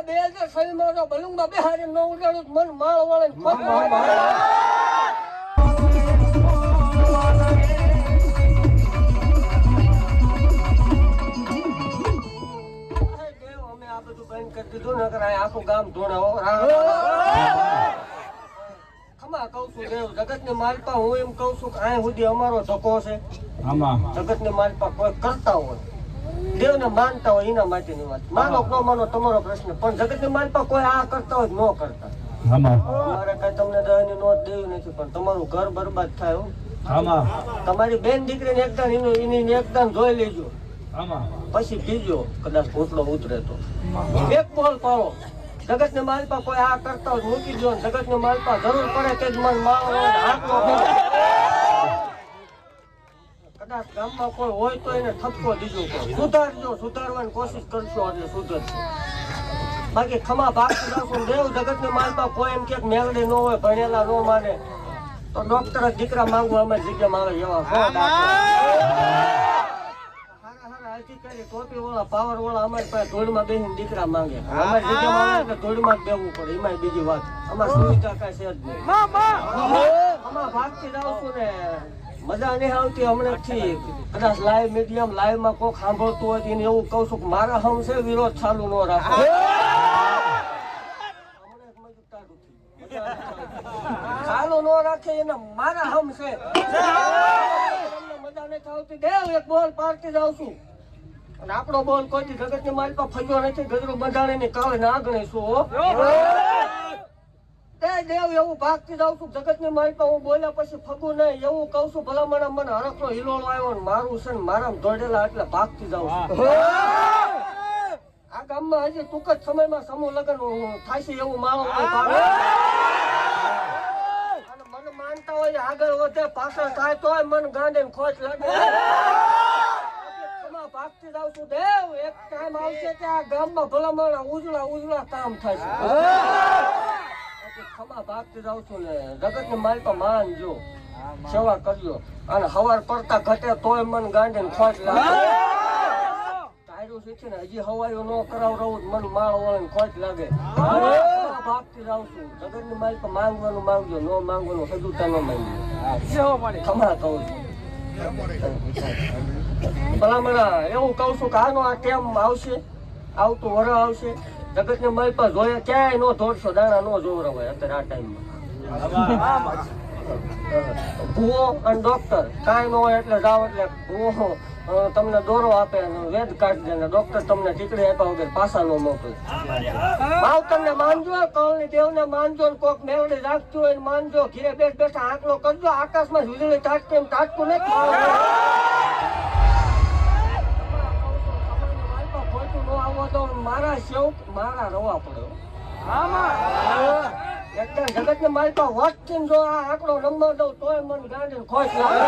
આ બે હજાર છવ્વીસમાં તો બલુંગમાં બેહારી ન ઉડાડું મન માળ વળે ને આ બધું કરી દીધું ને નકર આખું ગામ ધોણે ખમા કહું છું દેવ જગતની માલપા હું એમ કહું છું કે અહીં સુધી અમારો ધક્કો છે. જગત ને માલપા કોઈ કરતા હોય. દેવને માનતા હોય એના માટેની વાત. માનો ન માનો તમારો પ્રશ્ન. પણ જગતની માનતા કોઈ આ કરતા હોય ન કરતા? મારે કઈ તમને દવાની નોટ દેવી નથી પણ તમારું ઘર બરબાદ થાય તમારી બેન દીકરીને એકદાન એનું એની એકદાન જોઈ લેજો. પછી પીજો કદાચ ઘોટલો ઉતરે તો. એક બોલ પાડો. જગત ને માલપા કોઈ આ કરતા હોય મૂકી દો જગત ને માલપા જરૂર પડે તે જ મન માળો હોય ગામમાં કોઈ હોય તો એને ઠપકો દીજો સુધારજો સુધારવાની કોશિશ કરશો એટલે સુધરશે. બાકી ખમા ભાગ રાખો. દેવ જગતની માલપા કોઈ એમ કે મેલડી ન હોય ભણેલા ન માને તો ડોક્ટર દીકરા માંગવા અમારી જગ્યામાં આવે એવા અધિકારી ટોપી વાળા પાવર વાળા અમારી પાસે ધોળમાં બેસીને દીકરા માંગે. અમારી જગ્યામાં આવે એટલે ધોળમાં જ બેવું પડે. એમાં બીજી વાત. અમારે સુવિધા કાંઈ છે જ નહીં. ભાગથી જાઉં છું ને. મજા નહીં આવતી હમણાંથી કદાચ લાઈવ મીડિયમ લાઈવમાં કોક સાંભળતું હોય એને એવું કહું છું કે મારા હમ છે વિરોધ ચાલુ ન રાખો. ચાલુ ન રાખે એને મારા હમ છે. મજા નહીં આવતી? દેવ એક બોલ પાડતી જાઉં છું. અને આપણો બોલ કોઈ દી જગતની પાસે ફર્યો નથી? ગજરું બંધાણી ની કાલે ના ગણે છું હો. તે દેવ એવું ભાગતી જાઉં છું. જગતની માલપા હું બોલ્યા પછી ફગું નહીં. એવું કહું છું ભલા મને હરખનો હિલોળો આવ્યો ને મારું છે ને મારા દોડેલા એટલે ભાગતી જાઉં છું. આ ગામમાં હજી ટૂંક જ સમયમાં સમૂહ લગ્ન થાય છે એવું મારો મને માનતા હોય આગળ વધે પાછળ થાય તોય મન ગાંડે ને ખોટ લાગે. ભાગતી જાઉં છું. દેવ એક ટાઈમ આવશે કે આ ગામમાં ભલામણ ઉજળા ઉજળા કામ થશે ખમા ભાગતી જાઉં છું ને જગતની માલિકા માનજો સેવા કરજો અને હવાર પડતા ઘટે તોય મન ગાંડે ને ખોટ લાગે. તારું છે ને હજી હવાયો ન કરાવ રહું મન માળ વળે ને ખોટ લાગે. ભાગતી જાઉં છું. માલિકા માંગવાનું માંગજો ન માંગવાનું સદુતા ન માંગજો ખમા કહું છું. ભલામણા એવું કહું છું કે આનો આ કેમ આવશે? આવતું વર આવશે? જગત ને મારી પાસે ક્યાંય નો દોઢસો દાણા નો જોવરાવાય અત્યારે આ ટાઈમમાં ભૂવો અને ડોક્ટર કાંઈ ન હોય એટલે જાઓ એટલે ભૂવો તમને દોરો આપે અને વેદ કાઢી દે ડોક્ટર તમને ટીકડી આપ્યા વગર પાછા નો મોકલે. તમને માનજો કળની દેવને માનજો ને કોક મેળવી રાખતું હોય માનજો ઘીરે બેઠ બેઠા આંકડો કરજો, આકાશમાં વીજળી તાટકે એમ તાટકું નથી દો ને મારા શોક મારા રવા પડ્યો. એકદમ જગત ને મારી પાસે વસ્તી જો આ આંકડો નંબર દઉં તોય મન ગાંડી ખોશ લાગે.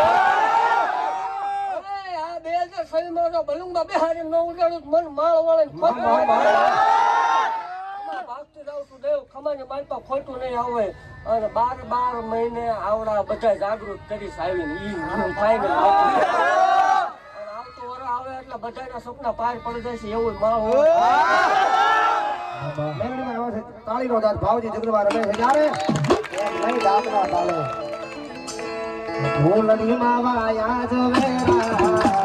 આ બે હજાર છવ્વીસમાં તો બલુંગમાં બેહારી ન ઉડાડું મન માળ વળે ખોટ છું નહીં આવે. અને બાર બાર મહિને આવડા બધા જાગૃત કરીશ આવીને. ઈ હું થાય ને અને આવતો વર આવે એટલે બધાના સપના પાર પડી જશે એવું છે, તાળીનો દાંત ભાવજી જગદંબા રમે છે જ્યારે નહીં દાંતના તાલે. જ વેરા.